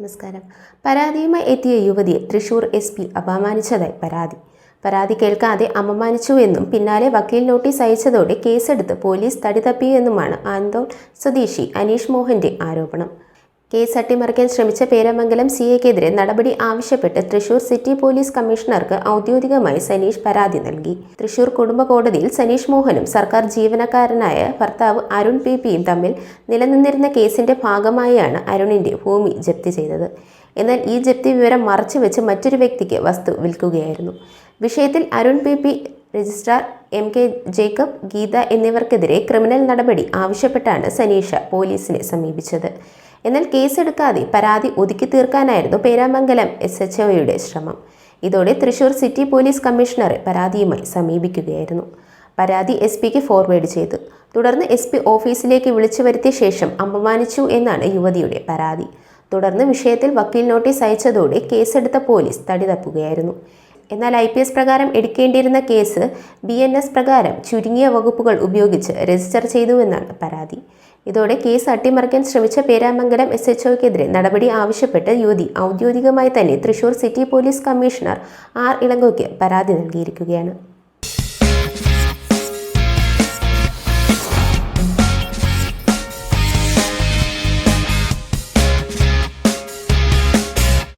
നമസ്കാരം. പരാതിയുമായി എത്തിയ യുവതിയെ തൃശൂർ എസ് പി അപമാനിച്ചതായി പരാതി. പരാതി കേൾക്കാതെ അപമാനിച്ചുവെന്നും പിന്നാലെ വക്കീൽ നോട്ടീസ് അയച്ചതോടെ കേസെടുത്ത് പോലീസ് തടി തപ്പിയെന്നുമാണ് ആന്തോൾ സ്വദേശി അനീഷ് മോഹന്റെ ആരോപണം. കേസ് അട്ടിമറിക്കാൻ ശ്രമിച്ച പേരമംഗലം സി എക്കെതിരെ നടപടി ആവശ്യപ്പെട്ട് തൃശൂർ സിറ്റി പോലീസ് കമ്മീഷണർക്ക് ഔദ്യോഗികമായി സനീഷ് പരാതി നൽകി. തൃശൂർ കുടുംബ കോടതിയിൽ സനീഷ് മോഹനും സർക്കാർ ജീവനക്കാരനായ ഭർത്താവ് അരുൺ പി പിയും തമ്മിൽ നിലനിന്നിരുന്ന കേസിന്റെ ഭാഗമായാണ് അരുണിന്റെ ഭൂമി ജപ്തി ചെയ്തത്. എന്നാൽ ഈ ജപ്തി വിവരം മറച്ചുവെച്ച് മറ്റൊരു വ്യക്തിക്ക് വസ്തു വിൽക്കുകയായിരുന്നു. വിഷയത്തിൽ Arun P P registrar M K Jacob Geetha എന്നിവർക്കെതിരെ criminal നടപടി ആവശ്യപ്പെട്ടാണ് സനീഷ പോലീസിനെ സമീപിച്ചത്. എന്നാൽ കേസെടുക്കാതെ പരാതി ഒതുക്കി തീർക്കാനായിരുന്നു പേരാമംഗലം എസ് എച്ച് ഒയുടെ ശ്രമം. ഇതോടെ തൃശൂർ സിറ്റി പോലീസ് കമ്മീഷണറെ പരാതിയുമായി സമീപിക്കുകയായിരുന്നു. പരാതി എസ് പിക്ക് ഫോർവേഡ് ചെയ്തു. തുടർന്ന് എസ് പി ഓഫീസിലേക്ക് വിളിച്ചു വരുത്തിയ ശേഷം അപമാനിച്ചു എന്നാണ് യുവതിയുടെ പരാതി. തുടർന്ന് വിഷയത്തിൽ വക്കീൽ നോട്ടീസ് അയച്ചതോടെ കേസെടുത്ത പോലീസ് തടി തപ്പുകയായിരുന്നു എന്നാൽ ഐ പി എസ് പ്രകാരം എടുക്കേണ്ടിയിരുന്ന കേസ് ബി എൻ എസ് പ്രകാരം ചുരുങ്ങിയ വകുപ്പുകൾ ഉപയോഗിച്ച് രജിസ്റ്റർ ചെയ്തുവെന്നാണ് പരാതി. ഇതോടെ കേസ് അട്ടിമറിക്കാൻ ശ്രമിച്ച പേരാമംഗലം എസ് എച്ച് ഒക്കെതിരെ നടപടി ആവശ്യപ്പെട്ട് യുവതി ഔദ്യോഗികമായി തന്നെ Thrissur city police commissioner R ഇളങ്കോയ്ക്ക് പരാതി നൽകിയിരിക്കുകയാണ്.